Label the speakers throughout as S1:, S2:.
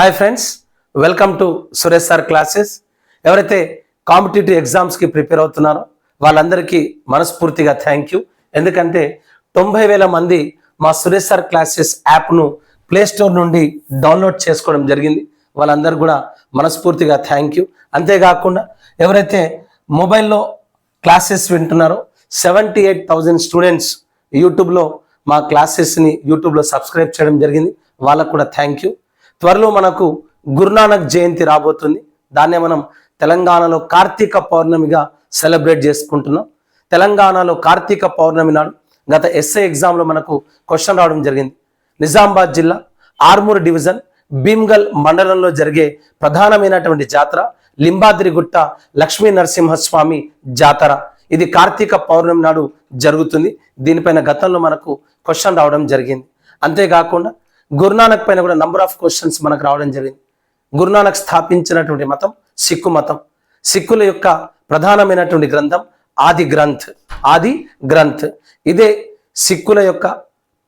S1: Hi friends welcome to Suresh sir classes. ఎవరైతే competitive ఎగ్జామ్స్కి prepare అవుతున్నారో వాళ్ళందరికీ మనస్ఫూర్తిగా థ్యాంక్ యూ ఎందుకంటే తొంభై వేల మంది మా సురేష్ సార్ క్లాసెస్ యాప్ను ప్లేస్టోర్ నుండి డౌన్లోడ్ చేసుకోవడం జరిగింది. వాళ్ళందరూ కూడా మనస్ఫూర్తిగా థ్యాంక్ యూ అంతేకాకుండా ఎవరైతే మొబైల్లో క్లాసెస్ వింటున్నారో సెవెంటీ ఎయిట్ థౌజండ్ స్టూడెంట్స్ యూట్యూబ్లో మా క్లాసెస్ని యూట్యూబ్లో సబ్స్క్రైబ్ చేయడం జరిగింది. వాళ్ళకు కూడా థ్యాంక్ యూ త్వరలో మనకు గురునానక్ జయంతి రాబోతుంది. దాన్నే మనం తెలంగాణలో కార్తీక పౌర్ణమిగా సెలబ్రేట్ చేసుకుంటున్నాం. తెలంగాణలో కార్తీక పౌర్ణమి నాడు గత ఎస్ఐ ఎగ్జామ్లో మనకు క్వశ్చన్ రావడం జరిగింది. నిజామాబాద్ జిల్లా ఆర్మూర్ డివిజన్ భీమ్గల్ మండలంలో జరిగే ప్రధానమైనటువంటి జాతర లింబాద్రిగుట్ట లక్ష్మీ నరసింహస్వామి జాతర. ఇది కార్తీక పౌర్ణమి నాడు జరుగుతుంది. దీనిపైన గతంలో మనకు క్వశ్చన్ రావడం జరిగింది. అంతేకాకుండా గురునానక్ పైన కూడా నంబర్ ఆఫ్ క్వశ్చన్స్ మనకు రావడం జరిగింది. గురునానక్ స్థాపించినటువంటి మతం సిక్కు మతం. సిక్కుల యొక్క ప్రధానమైనటువంటి గ్రంథం ఆది గ్రంథ్. ఆది గ్రంథ్. ఇదే సిక్కుల యొక్క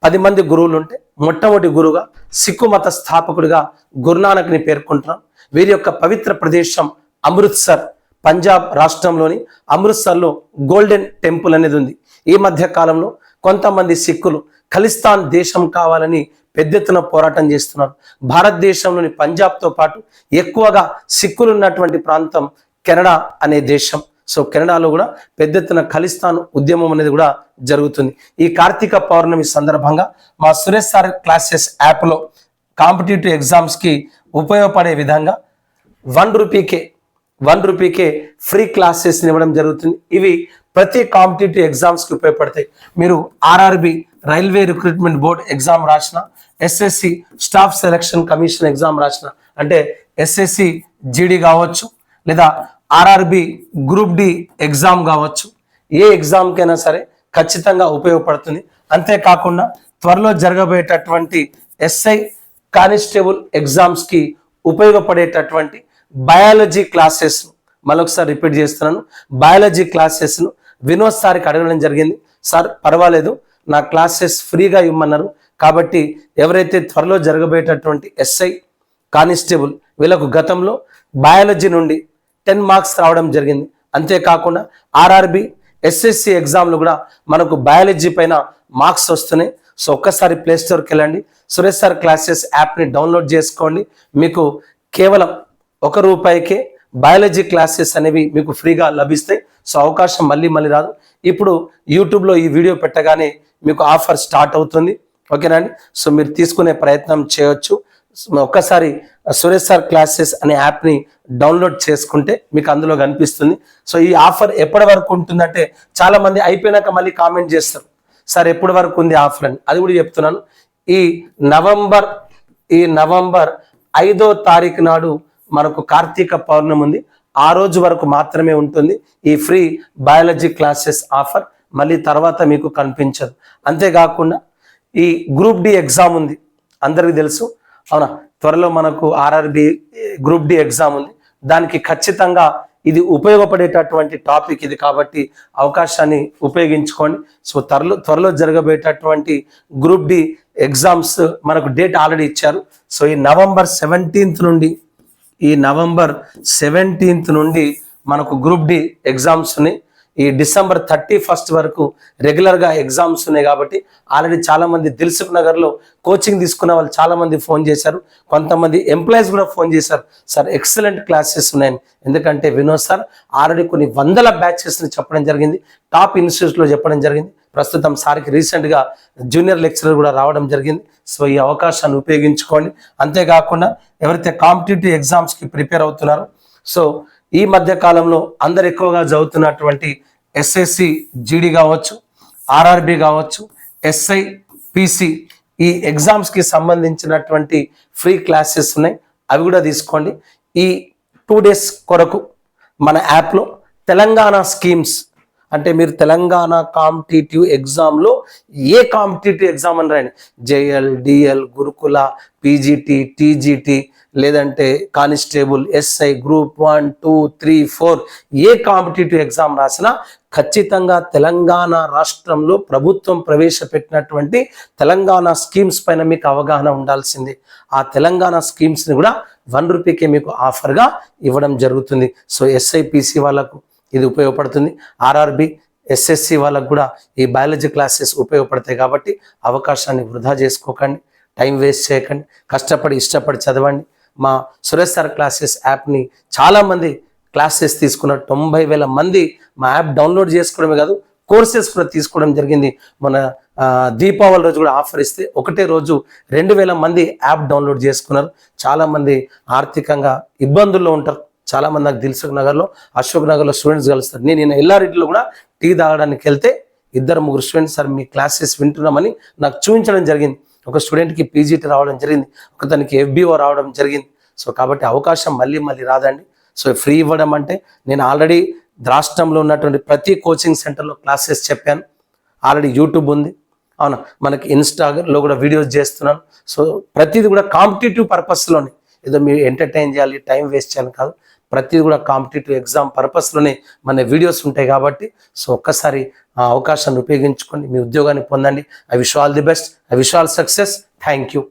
S1: పది మంది గురువులు ఉంటే మొట్టమొదటి గురువుగా సిక్కు మత స్థాపకుడిగా గురునానక్ని పేర్కొంటున్నాం. వీరి యొక్క పవిత్ర ప్రదేశం అమృత్సర్ పంజాబ్ రాష్ట్రంలోని అమృత్సర్లో గోల్డెన్ టెంపుల్ అనేది ఉంది. ఈ మధ్య కాలంలో కొంతమంది సిక్కులు ఖలిస్తాన్ దేశం కావాలని పెద్ద ఎత్తున పోరాటం చేస్తున్నారు. భారతదేశంలోని పంజాబ్తో పాటు ఎక్కువగా సిక్కులు ఉన్నటువంటి ప్రాంతం కెనడా అనే దేశం. సో కెనడాలో కూడా పెద్ద ఎత్తున ఖలిస్తాన్ ఉద్యమం అనేది కూడా జరుగుతుంది. ఈ కార్తీక పౌర్ణమి సందర్భంగా మా సురేష్ సార్ క్లాసెస్ యాప్లో కాంపిటేటివ్ ఎగ్జామ్స్కి ఉపయోగపడే విధంగా వన్ రూపీకే వన్ రూపీకే ఫ్రీ క్లాసెస్ ఇవ్వడం జరుగుతుంది. ఇవి ప్రతి కాంపిటేటివ్ ఎగ్జామ్స్కి ఉపయోగపడతాయి. మీరు RRB railway recruitment board exam రాసిన SSC staff selection commission exam రాసిన అంటే ఎస్ఎస్సి జీడి కావచ్చు లేదా ఆర్ఆర్బి గ్రూప్ డి ఎగ్జామ్ కావచ్చు ఏ ఎగ్జామ్కైనా సరే ఖచ్చితంగా ఉపయోగపడుతుంది. అంతేకాకుండా త్వరలో జరగబోయేటటువంటి ఎస్ఐ కానిస్టేబుల్ ఎగ్జామ్స్కి ఉపయోగపడేటటువంటి బయాలజీ క్లాసెస్ మరొకసారి రిపీట్ చేస్తున్నాను. బయాలజీ క్లాసెస్ను వినోద్ సార్కి అడగడం జరిగింది. సార్ పర్వాలేదు. నా క్లాసెస్ ఫ్రీగా ఇవ్వమన్నారు కాబట్టి ఎవరైతే త్వరలో జరగబోయేటటువంటి ఎస్ఐ కానిస్టేబుల్ వీళ్ళకు గతంలో బయాలజీ నుండి టెన్ మార్క్స్ రావడం జరిగింది. అంతేకాకుండా ఆర్ఆర్బి ఎస్ఎస్సి ఎగ్జామ్లు కూడా మనకు బయాలజీ పైన మార్క్స్ వస్తున్నాయి. సో ఒక్కసారి ప్లే స్టోర్కి వెళ్ళండి. సురేష్ సార్ క్లాసెస్ యాప్ని డౌన్లోడ్ చేసుకోండి. మీకు కేవలం ఒక రూపాయికే బయాలజీ క్లాసెస్ అనేవి మీకు ఫ్రీగా లభిస్తాయి. సో అవకాశం మళ్ళీ మళ్ళీ రాదు. ఇప్పుడు యూట్యూబ్లో ఈ వీడియో పెట్టగానే మీకు ఆఫర్ స్టార్ట్ అవుతుంది. ఓకేనా అండి? సో మీరు తీసుకునే ప్రయత్నం చేయొచ్చు. ఒక్కసారి సురేష్ సార్ క్లాసెస్ అనే యాప్ని డౌన్లోడ్ చేసుకుంటే మీకు అందులో కనిపిస్తుంది. సో ఈ ఆఫర్ ఎప్పటి వరకు ఉంటుందంటే చాలామంది అయిపోయినాక మళ్ళీ కామెంట్ చేస్తారు. సార్ ఎప్పటి వరకు ఉంది ఆఫర్? అని. అది కూడా చెప్తున్నాను. ఈ నవంబర్ ఈ నవంబర్ ఐదో తారీఖు నాడు మనకు కార్తీక పౌర్ణమి ఉంది. ఆ రోజు వరకు మాత్రమే ఉంటుంది ఈ ఫ్రీ బయాలజీ క్లాసెస్ ఆఫర్. మళ్ళీ తర్వాత మీకు కనిపించదు. అంతేకాకుండా ఈ గ్రూప్ డి ఎగ్జామ్ ఉంది. అందరికీ తెలుసు. అవునా? త్వరలో మనకు ఆర్ఆర్బి గ్రూప్ డి ఎగ్జామ్ ఉంది. దానికి ఖచ్చితంగా ఇది ఉపయోగపడేటటువంటి టాపిక్ ఇది కాబట్టి అవకాశాన్ని ఉపయోగించుకోండి. సో త్వరలో త్వరలో జరగబోయేటటువంటి గ్రూప్ డి ఎగ్జామ్స్ మనకు డేట్ ఆల్రెడీ ఇచ్చారు. సో ఈ నవంబర్ సెవెంటీన్త్ నుండి ఈ నవంబర్ సెవెంటీన్త్ నుండి మనకు గ్రూప్ డి ఎగ్జామ్స్ ఉన్నాయి ఈ డిసెంబర్ థర్టీ ఫస్ట్ వరకు రెగ్యులర్గా ఎగ్జామ్స్ ఉన్నాయి కాబట్టి ఆల్రెడీ చాలామంది దిల్సుఖ్ నగర్లో కోచింగ్ తీసుకున్న వాళ్ళు చాలామంది ఫోన్ చేశారు. కొంతమంది ఎంప్లాయీస్ కూడా ఫోన్ చేశారు. సార్ ఎక్సలెంట్ క్లాసెస్ ఉన్నాయని. ఎందుకంటే వినోద్ సార్ ఆల్రెడీ కొన్ని వందల బ్యాచెస్ని చెప్పడం జరిగింది. టాప్ ఇన్స్టిట్యూట్లో చెప్పడం జరిగింది. ప్రస్తుతం సార్కి రీసెంట్గా జూనియర్ లెక్చరర్ కూడా రావడం జరిగింది. సో ఈ అవకాశాన్ని ఉపయోగించుకోండి. అంతేకాకుండా ఎవరైతే కాంపిటేటివ్ ఎగ్జామ్స్కి ప్రిపేర్ అవుతున్నారో సో ఈ మధ్య కాలంలో అందరు ఎక్కువగా చదువుతున్నటువంటి ఎస్ఎస్సి జీడి కావచ్చు ఆర్ఆర్బి కావచ్చు ఎస్ఐ పిసి ఈ ఎగ్జామ్స్కి సంబంధించినటువంటి ఫ్రీ క్లాసెస్ ఉన్నాయి. అవి కూడా తీసుకోండి. ఈ టూ డేస్ కొరకు మన యాప్లో తెలంగాణ స్కీమ్స్ అంటే మీరు తెలంగాణ కాంపిటేటివ్ ఎగ్జామ్లో ఏ కాంపిటేటివ్ ఎగ్జామ్ అని రాయండి. JL DL Gurukula PGT TGT లేదంటే constable SI group one two three four ఏ కాంపిటేటివ్ ఎగ్జామ్ రాసినా ఖచ్చితంగా తెలంగాణ రాష్ట్రంలో ప్రభుత్వం ప్రవేశపెట్టినటువంటి తెలంగాణ స్కీమ్స్ పైన మీకు అవగాహన ఉండాల్సింది. ఆ తెలంగాణ స్కీమ్స్ని కూడా వన్ రూపీకే మీకు ఆఫర్గా ఇవ్వడం జరుగుతుంది. సో ఎస్ఐపిసి వాళ్ళకు ఇది ఉపయోగపడుతుంది. ఆర్ఆర్బి ఎస్ఎస్సి వాళ్ళకు కూడా ఈ బయాలజీ క్లాసెస్ ఉపయోగపడతాయి కాబట్టి అవకాశాన్ని వృధా చేసుకోకండి. టైం వేస్ట్ చేయకండి. కష్టపడి ఇష్టపడి చదవండి. మా సురేష్ సార్ క్లాసెస్ యాప్ని చాలామంది క్లాసెస్ తీసుకున్న తొంభై వేల మంది మా యాప్ డౌన్లోడ్ చేసుకోవడమే కాదు కోర్సెస్ కూడా తీసుకోవడం జరిగింది. మన దీపావళి రోజు కూడా ఆఫర్ ఇస్తే ఒకటే రోజు రెండు వేల మంది యాప్ డౌన్లోడ్ చేసుకున్నారు. చాలామంది ఆర్థికంగా ఇబ్బందుల్లో ఉంటారు. చాలామంది నాకు దిల్సుఖ్ నగర్లో. అశోక్ నగర్లో స్టూడెంట్స్ కలుస్తారు. నేను నేను ఎల్లారెడ్డిలో కూడా టీ తాగడానికి వెళ్తే ఇద్దరు ముగ్గురు స్టూడెంట్స్ సార్ మీ క్లాసెస్ వింటున్నామని నాకు చూపించడం జరిగింది. ఒక స్టూడెంట్కి పీజీటీ రావడం జరిగింది. ఒకతనికి ఎఫ్బిఓ రావడం జరిగింది. సో కాబట్టి అవకాశం మళ్ళీ మళ్ళీ రాదండి. సో ఫ్రీ ఇవ్వడం అంటే నేను ఆల్రెడీ రాష్ట్రంలో ఉన్నటువంటి ప్రతి కోచింగ్ సెంటర్లో క్లాసెస్ చెప్పాను. ఆల్రెడీ యూట్యూబ్ ఉంది. అవునా? మనకి ఇన్స్టాలో కూడా వీడియోస్ చేస్తున్నాను. సో ప్రతిది కూడా కాంపిటేటివ్ పర్పస్లోనే. ఏదో మీరు ఎంటర్టైన్ చేయాలి టైం వేస్ట్ చేయాలి కాదు. ప్రతిదీ కూడా కాంపిటేటివ్ ఎగ్జామ్ పర్పస్లోనే మన వీడియోస్ ఉంటాయి కాబట్టి సో ఒక్కసారి ఆ అవకాశాన్ని ఉపయోగించుకొని మీ ఉద్యోగాన్ని పొందండి. I wish all the best. I wish all success. Thank you.